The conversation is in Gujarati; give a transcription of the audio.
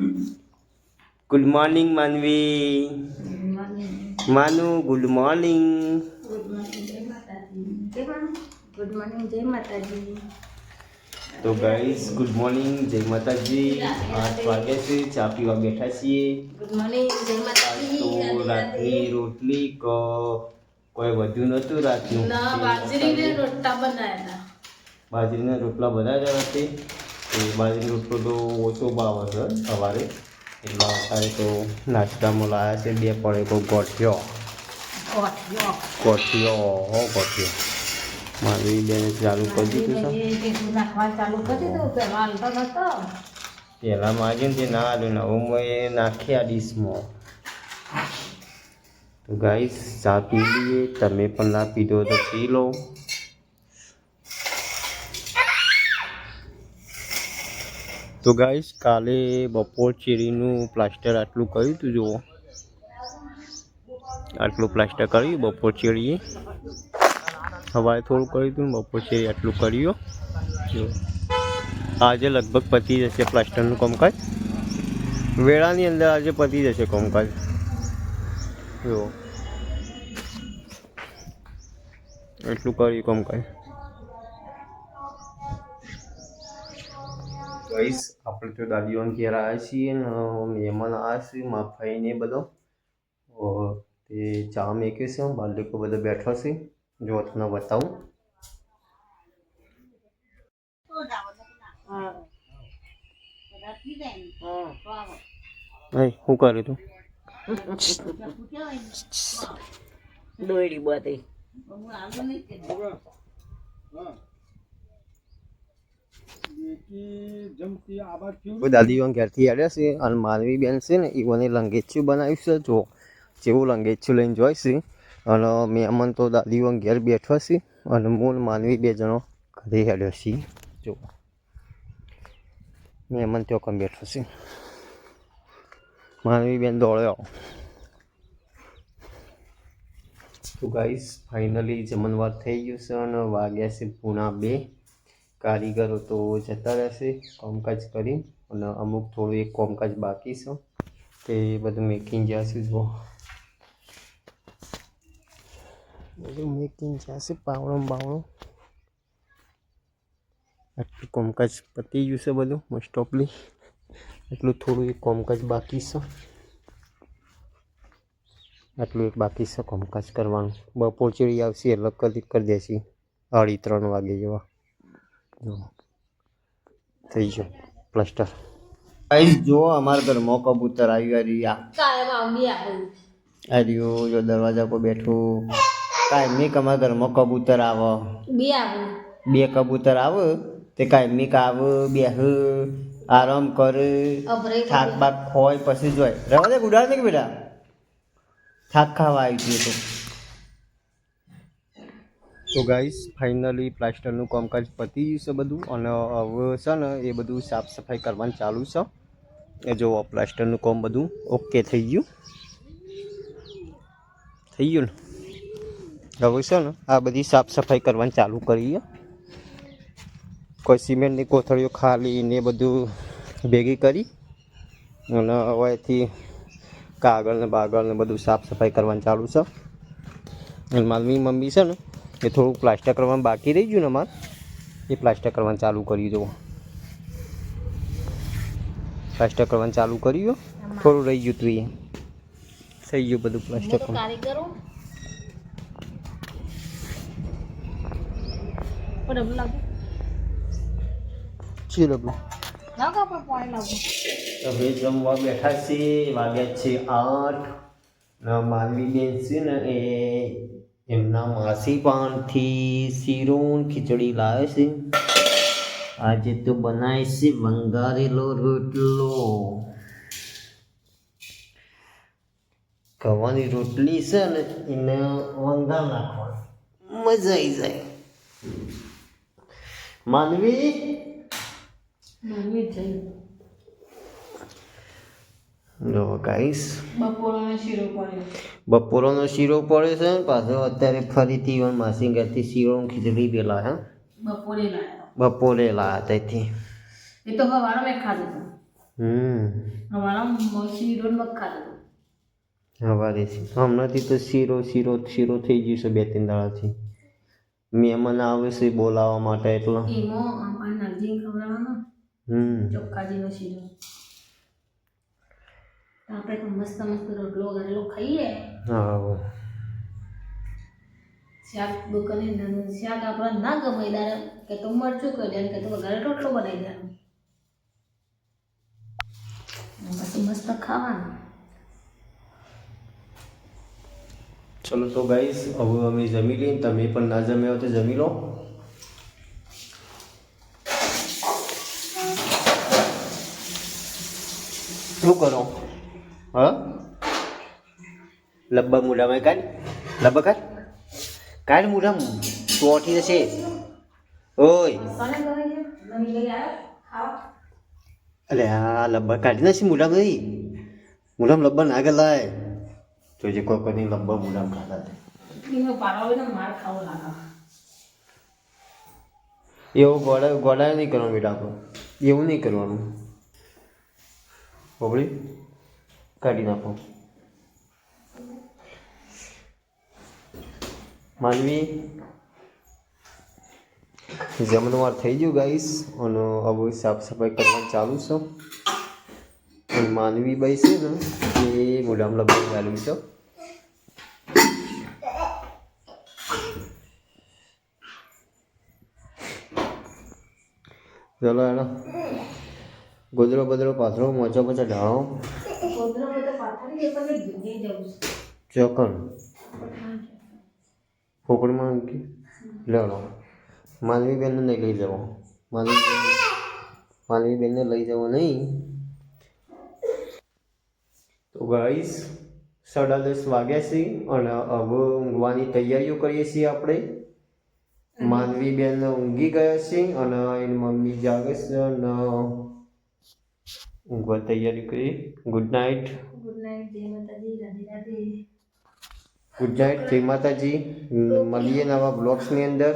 ગુડ મોર્નિંગ માનવી માનુ ગુડ મોર્નિંગ ગુડ મોર્નિંગ જય માતાજી તો ગાઈસ ગુડ મોર્નિંગ જય માતાજી આઠ વાગે છે ચા પીવા બેઠા છીએ. ગુડ મોર્નિંગ જય માતાજી તો રાતની રોટલી ક કોઈ વધુ નહોતું રાતનું. બાજરીના રોટલા બનાવ્યા બાજરીના રોટલા જ હતી એ બાજરીનો તો ઓછો ભાવ છે સવારે. એમાં અત્યારે તો નાસ્તામાં લાવ્યા છે બે પણ એક ગોઠિયો. ગોઠિયો. હો ગોઠિયો. મારી બેને ચાલુ કરી દીધું છે. પહેલાં માગ્યું ને તે ના આવ્યું ને હવે મેં નાખી આ ડીશમાં. તો ગાઈસ ચા પી લઈએ. તમે પણ ના પીધો તો પી લો. તો ગાઈશ કાલે બપોર ચેરીનું પ્લાસ્ટર આટલું કર્યું હતું જુઓ. આટલું પ્લાસ્ટર કર્યું, બપોર ચેરીએ. સવારે થોડું કર્યું હતું બપોર ચેરી આટલું કર્યું. જો આજે લગભગ પતી જશે પ્લાસ્ટરનું કામકાજ. વેળાની અંદર આજે પતી જશે કામકાજ. જો એટલું કર્યું કામકાજ. ગઈસ આપણે તો દાદીઓને ઘેર આવ્યા છીએ ને મહેમાન આવ્યા છે મારા ભાઈને બધો. તે ચા મેકે છે બાળકો બધો બેઠો છે. જો તમને બતાવું. નહીં શું કર્યું તું? દોડી બધી. કોઈ દાદીઓ ઘેરથી આવ્યા છે અને માનવી બેન છે ને ઈવોને લંગેચ્છું બનાવ્યું છે, જો જેવું લંગેચ્છું લઈને જોઈશે અને મહેમાન તો દાદીઓ ઘેર બેઠો છે અને મૂળ માનવી બે જણો ઘરે હેડ્યો છે જો. મહેમાન તો કમ બેઠો છે. માનવી બેન દોડ્યો તો ગાઈસ ફાઇનલી જમણવાર થઈ ગયું છે અને વાગ્યા છે પૂણા બે. કારીગરો તો જતા રહેશે, કામકાજ કરી અને અમુક થોડું એક કામકાજ બાકી છે. તે બધું મેકિંગ જશે જો. બધું મેકિંગ જશે પાવડો બાવડો. આટલું કામકાજ પતી ગયું છે બધું મોસ્ટ ઓફલી એટલું થોડું એક કામકાજ બાકી છે. આટલું એક બાકી છે કામકાજ કરવાનું. બપોર ચડી આવશે એટલે કરી કરી દેશે. અઢી ત્રણ વાગે જેવા. જો. થઈ ગયો. પ્લાસ્ટર ગાઈસ જો અમારા ઘરમાં કબૂતર આવ્યું રહ્યા. કાયમ આવી આવે જો દરવાજા પર બેઠું. કાયમી અમારા ઘરમાં કબૂતર આવે. બે આવો. બે કબૂતર આવે તે કાયમી આવે બેહ આરામ કરે થાક બાક ખોય પછી જોય રવા દે ગુડાડ ને કે બેટા? થાક ખાવા આવી ગયું તો. તો ગાઈસ ફાઇનલી પ્લાસ્ટરનું કામકાજ પતી ગયું છે બધું અને હવે છે ને એ બધું સાફ સફાઈ કરવાનું ચાલુ છે. એ જો પ્લાસ્ટરનું કામ બધું ઓકે થઈ ગયું. થઈ ગયું ને? હવે છે ને આ બધી સાફ સફાઈ કરવાની ચાલુ કરીએ. કોઈ સિમેન્ટની કોથળીઓ ખાલી ને બધું ભેગી કરી અને હવેથી કાગળ ને બાગળ ને બધું સાફ સફાઈ કરવાનું ચાલુ છે. અને મારી મમ્મી છે ને એ થોડુંક પ્લાસ્ટર કરવાનું બાકી રહી ગયું ને અમારે? એ પ્લાસ્ટર કરવાનું ચાલુ કરી દો પ્લાસ્ટર કરવાનું ચાલુ કર્યું. થોડું રહી ગયું તું એ. થઈ ગયું બધું પ્લાસ્ટર તો કારીગરો પણ એમ લાગે. છે લગું ના કા પણ પાણી લાગુ હવે જમવા બેઠા છે વાગ્યા છે આઠ. ને માનવી બેન છે ને એ એમના માસી પાનથી શીરો ખીચડી લાવે છે. આજે તો બનાય છે વંગારેલો રોટલો. ખવાની રોટલી છે ને એને વંગાર નાખવાની. મજા આવી જાય. માનવી? માનવી જઈ જો ગાઈસ બપોરનો શીરો પડ્યો. બપોરનો શીરો પડે છે ને પાછો અત્યારે ફરીથી માસી ઘરથી શીરો ખીચડી પેલા હે? બપોરે લાયા. બપોરે લાયા તેથી એ તો હવારે મેં ખાધો હતું. હમ. હવારો શીરો ને ખાધો ખાતો સવારેથી હમણાંથી તો શીરો શીરો શીરો થઈ ગયું છે બે ત્રણ દાડાથી. મહેમાન આવે છે બોલાવવા માટે એટલે. એમાં નાગજી ખવડાવવાનો. હમ. ચોખ્ખાજીનો શીરો. આપણે તો મસ્ત મસ્ત રોટલો ઘરેલો ખાઈએ. હા શાક દુકાને નાનું શાક આપણને ના ગમે દાડે કે તો મરચું કરી દે કે તો ઘરે રોટલો બનાવી દેવાનો. અને પછી મસ્ત ખાવાનું. ચલો તો ગાઈસ હવે અમે જમી લઈએ. તમે પણ ના જમ્યા હોય તો જમી લો. શું કરો? હા લબ્બા મૂડામાં કાઢ લબ્બા કાઢ કાઢ મૂડામાં ચોટી જશે ઓય અલે આ લબ્બા કાઢી નાખી મૂડામાં નહીં મૂડામાં લબ્બા ના ગલાય તો જે કોઈ કોઈ લબ્બા મૂડામાં ખાતા એવું ગોળા ગોળા નહીં કરવાનું બેટા આપણે એવું નહીં કરવાનું બબડી કાઢી નાખો. માનવી જમણવાર થઈ ગયું ગાઈસ, અને હવે સાફ સફાઈ કરવાનું ચાલુ છે. અને માનવી બાઈ છે ને, એ મોઢામ લગભગ ચાલુ છે. ચલો એનો ગોદરો બદરો પાથરો મોચો મોચો ઢાળો. ચોકણ ફોકડમાં મૂકી લેવડો માનવી બેનને નહીં લઈ જવો. માલવી માલવીબેનને લઈ જવો નહીં. તો ગાઈસ સાડા દસ વાગ્યા છે અને હવે ઊંઘવાની તૈયારીઓ કરીએ છીએ આપણે. માનવી બેન ઊંઘી ગયા છે અને એની મમ્મી જાગે છે અને ઊંઘવા તૈયારી કરી ગુડ નાઇટ ગુડ નાઇટ જય માતાજી રાધે રાધે ગુડ નાઇટ જય માતાજી મળીએ નવા બ્લોગ્સની અંદર